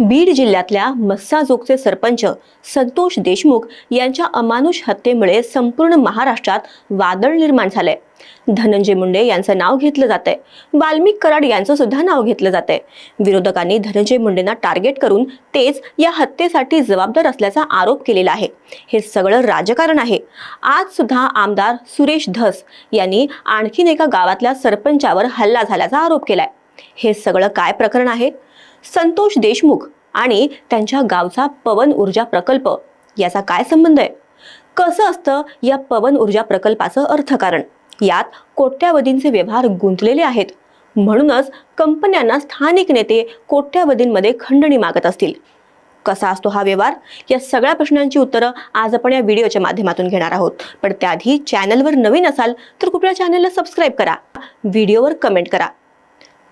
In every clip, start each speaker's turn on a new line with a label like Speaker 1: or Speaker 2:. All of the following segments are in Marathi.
Speaker 1: बीड जिल्ह्यातल्या मस्साजोगचे सरपंच संतोष देशमुख यांच्या अमानुष हत्येमुळे संपूर्ण महाराष्ट्रात वादळ निर्माण झालंय धनंजय मुंडे यांचं नाव घेतलं जातंय. वाल्मिक कराड यांचं सुद्धा नाव घेतलं जातंय. विरोधकांनी धनंजय मुंडेंना टार्गेट करून तेच या हत्येसाठी जबाबदार असल्याचा आरोप केलेला आहे. हे सगळं राजकारण आहे. आज सुद्धा आमदार सुरेश धस यांनी आणखीन एका गावातल्या सरपंचावर हल्ला झाल्याचा आरोप केलाय. हे सगळं काय प्रकरण आहे? संतोष देशमुख आणि त्यांच्या गावचा पवन ऊर्जा प्रकल्प याचा काय संबंध आहे? कसं असतं या पवन ऊर्जा प्रकल्पाचं अर्थकारण? यात कोट्यावधींचे व्यवहार गुंतलेले आहेत. म्हणूनच कंपन्यांना स्थानिक नेते कोट्यावधींमध्ये खंडणी मागत असतील. कसा असतो हा व्यवहार? या सगळ्या प्रश्नांची उत्तरं आज आपण या व्हिडिओच्या माध्यमातून घेणार आहोत. पण त्याआधी चॅनलवर नवीन असाल तर कृपया चॅनलला सबस्क्राईब करा. व्हिडिओवर कमेंट करा.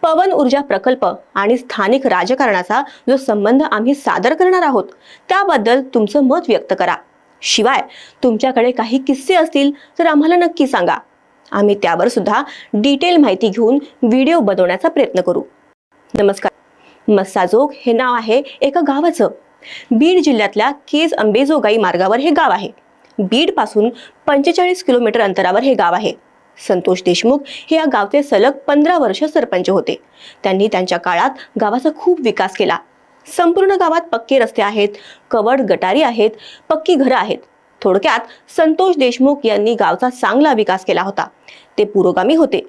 Speaker 1: पवन ऊर्जा प्रकल्प आणि स्थानिक राजकारणाचा जो संबंध आम्ही सादर करणार आहोत त्याबद्दल तुमचं मत व्यक्त करा. शिवाय तुमच्याकडे काही किस्से असतील तर आम्हाला नक्की सांगा. आम्ही त्यावर सुद्धा डिटेल माहिती घेऊन व्हिडिओ बनवण्याचा प्रयत्न करू. नमस्कार. मस्साजोग हे नाव आहे एका गावाचं. बीड जिल्ह्यातल्या केज अंबेजोगाई मार्गावर हे गाव आहे. बीडपासून पंचेचाळीस किलोमीटर अंतरावर हे गाव आहे. संतोष देशमुख हे या गावचे सलग पंधरा वर्ष सरपंच होते. त्यांनी त्यांच्या काळात गावाचा खूप विकास केला. संपूर्ण गावात पक्के रस्ते आहेत कवड गटारी आहेत पक्की घरं आहेत. थोडक्यात संतोष देशमुख यांनी गावचा चांगला विकास केला होता. ते पुरोगामी होते.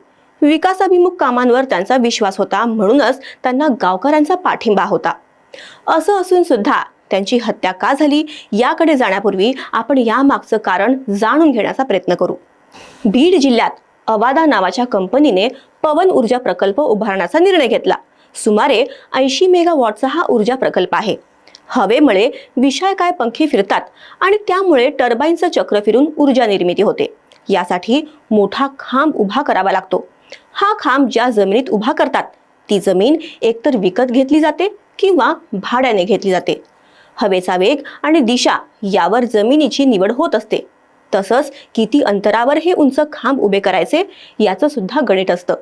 Speaker 1: विकासाभिमुख कामांवर त्यांचा विश्वास होता म्हणूनच त्यांना गावकऱ्यांचा पाठिंबा होता. असं असून सुद्धा त्यांची हत्या का झाली याकडे जाण्यापूर्वी आपण यामागचं कारण जाणून घेण्याचा प्रयत्न करू. बीड जिल्ह्यात अवादा नावाच्या कंपनीने पवन ऊर्जा प्रकल्प उभारण्याचा निर्णय घेतला. सुमारे ऐंशी मेगावॉटचा हा ऊर्जा प्रकल्प आहे. हवेमुळे विषय काय पंखी फिरतात आणि त्यामुळे टर्बाईनचं चक्र फिरून ऊर्जा निर्मिती होते. यासाठी मोठा खांब उभा करावा लागतो. हा खांब ज्या जमिनीत उभा करतात ती जमीन एकतर विकत घेतली जाते किंवा भाड्याने घेतली जाते. हवेचा वेग आणि दिशा यावर जमिनीची निवड होत असते. तसंच किती अंतरावर हे उंच खांब उभे करायचे याचं सुद्धा गणित असतं.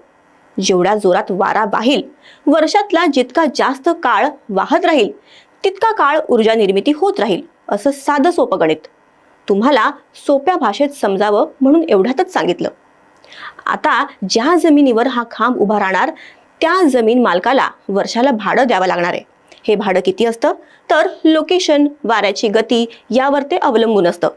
Speaker 1: जेवढ्या जोरात वारा वाहील वर्षातला जितका जास्त काळ वाहत राहील तितका काळ ऊर्जा निर्मिती होत राहील असं साधं सोपं गणित. तुम्हाला सोप्या भाषेत समजावं म्हणून एवढ्यातच सांगितलं. आता ज्या जमिनीवर हा खांब उभा राहणार त्या जमीन मालकाला वर्षाला भाडं द्यावं लागणार आहे. हे भाडं किती असतं? तर लोकेशन वाऱ्याची गती यावर ते अवलंबून असतं.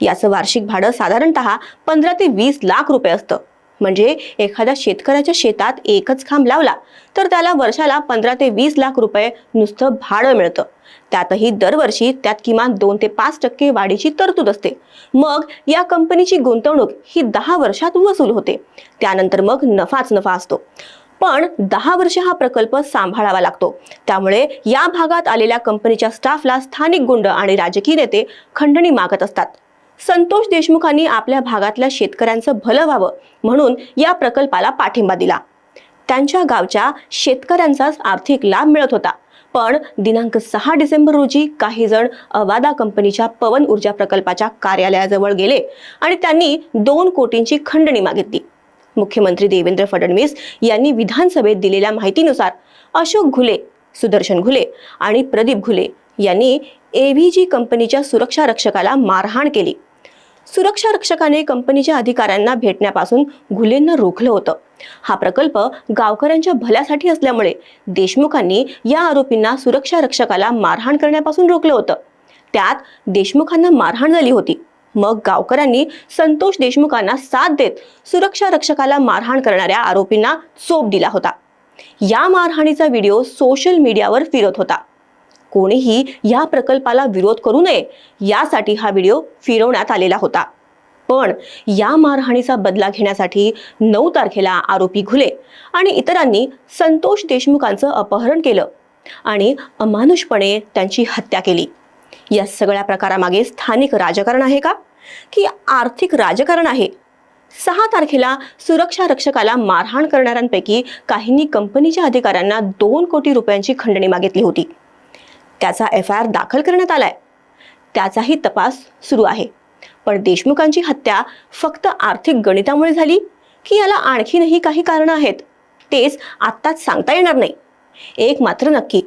Speaker 1: याचं वार्षिक भाडं साधारणतः पंधरा ते वीस लाख रुपये असतं. म्हणजे एखाद्या शेतकऱ्याच्या शेतात एकच खांब लावला तर त्याला वर्षाला पंधरा ते वीस लाख रुपये नुसतं भाडं मिळतं. त्यातही दरवर्षी त्यात किमान दोन ते पाच टक्के वाढीची तरतूद असते. मग या कंपनीची गुंतवणूक ही दहा वर्षात वसूल होते. त्यानंतर मग नफाच नफा असतो. पण दहा वर्ष हा प्रकल्प सांभाळावा लागतो. त्यामुळे या भागात आलेल्या कंपनीच्या स्टाफला स्थानिक गुंड आणि राजकीय नेते खंडणी मागत असतात. संतोष देशमुखांनी आपल्या भागातल्या शेतकऱ्यांचं भलं व्हावं म्हणून या प्रकल्पाला पाठिंबा दिला. त्यांच्या गावच्या शेतकऱ्यांचाच आर्थिक लाभ मिळत होता. पण दिनांक सहा डिसेंबर रोजी काही जण अवादा कंपनीच्या पवन ऊर्जा प्रकल्पाच्या कार्यालयाजवळ गेले आणि त्यांनी दोन कोटींची खंडणी मागितली. मुख्यमंत्री देवेंद्र फडणवीस यांनी विधानसभेत दिलेल्या माहितीनुसार अशोक घुले सुदर्शन घुले आणि प्रदीप घुले यांनी एव्हीजी कंपनीच्या सुरक्षा रक्षकाला मारहाण केली. सुरक्षा रक्षकाने कंपनीच्या अधिकाऱ्यांना भेटण्यापासून घुलेंना रोखलं होतं. हा प्रकल्प गावकऱ्यांच्या भल्यासाठी असल्यामुळे देशमुखांनी या आरोपींना सुरक्षा रक्षकाला मारहाण करण्यापासून रोखलं होतं. त्यात देशमुखांना मारहाण झाली होती. मग गावकऱ्यांनी संतोष देशमुखांना साथ देत सुरक्षा रक्षकाला मारहाण करणाऱ्या आरोपींना चोप दिला होता. या मारहाणीचा व्हिडिओ सोशल मीडियावर फिरत होता. कोणीही या प्रकल्पाला विरोध करू नये यासाठी हा व्हिडिओ फिरवण्यात आलेला होता. पण या मारहाणीचा बदला घेण्यासाठी नऊ तारखेला आरोपी घुले आणि इतरांनी संतोष देशमुखांचं अपहरण केलं आणि अमानुषपणे त्यांची हत्या केली. या सगळ्या प्रकारामागे स्थानिक राजकारण आहे का? की आर्थिक राजकारण आहे? सहा तारखेला सुरक्षा रक्षकाला मारहाण करणाऱ्यांपैकी काहींनी कंपनीच्या अधिकाऱ्यांना दोन कोटी रुपयांची खंडणी मागितली होती. त्याचा एफ आय आर दाखल करण्यात आलाय. त्याचाही तपास सुरू आहे. पण देशमुखांची हत्या फक्त आर्थिक गणितामुळे झाली की याला आणखीनही काही कारणं आहेत तेच आत्ताच सांगता येणार नाही. एक मात्र नक्की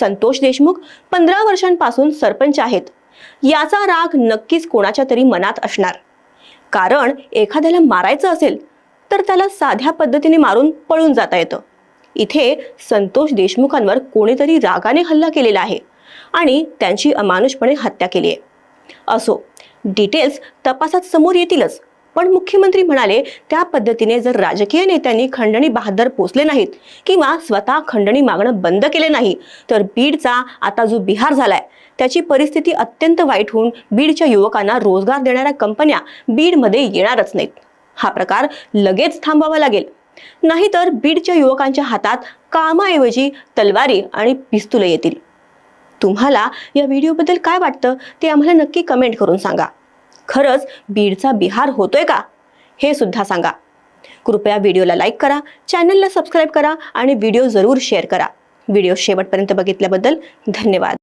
Speaker 1: संतोष देशमुख पंधरा वर्षांपासून सरपंच आहेत. याचा राग नक्कीच कोणाच्या तरी मनात असणार. कारण एखाद्याला मारायचं असेल तर त्याला साध्या पद्धतीने मारून पळून जाता येतं. इथे संतोष देशमुखांवर कोणीतरी रागाने हल्ला केलेला आहे आणि त्यांची अमानुषपणे हत्या केली आहे. असो डिटेल्स तपासात समोर येतीलच. पण मुख्यमंत्री म्हणाले त्या पद्धतीने जर राजकीय नेत्यांनी खंडणी बहादर पोचले नाहीत किंवा स्वतः खंडणी मागणं बंद केले नाही तर बीडचा आता जो बिहार झालाय त्याची परिस्थिती अत्यंत वाईट होऊन बीडच्या युवकांना रोजगार देणाऱ्या कंपन्या बीडमध्ये येणारच नाहीत. हा प्रकार लगेच थांबावा लागेल. नाहीतर बीडच्या युवकांच्या हातात कामाऐवजी तलवारी आणि पिस्तुलं येतील. तुम्हाला या व्हिडिओबद्दल काय वाटतं ते आम्हाला नक्की कमेंट करून सांगा. खरंच बीडचा बिहार होतोय का? हे सुद्धा सांगा. कृपया व्हिडिओला लाईक करा चॅनलला सबस्क्राईब करा आणि व्हिडिओ जरूर शेअर करा. व्हिडिओ शेवटपर्यंत बघितल्याबद्दल धन्यवाद.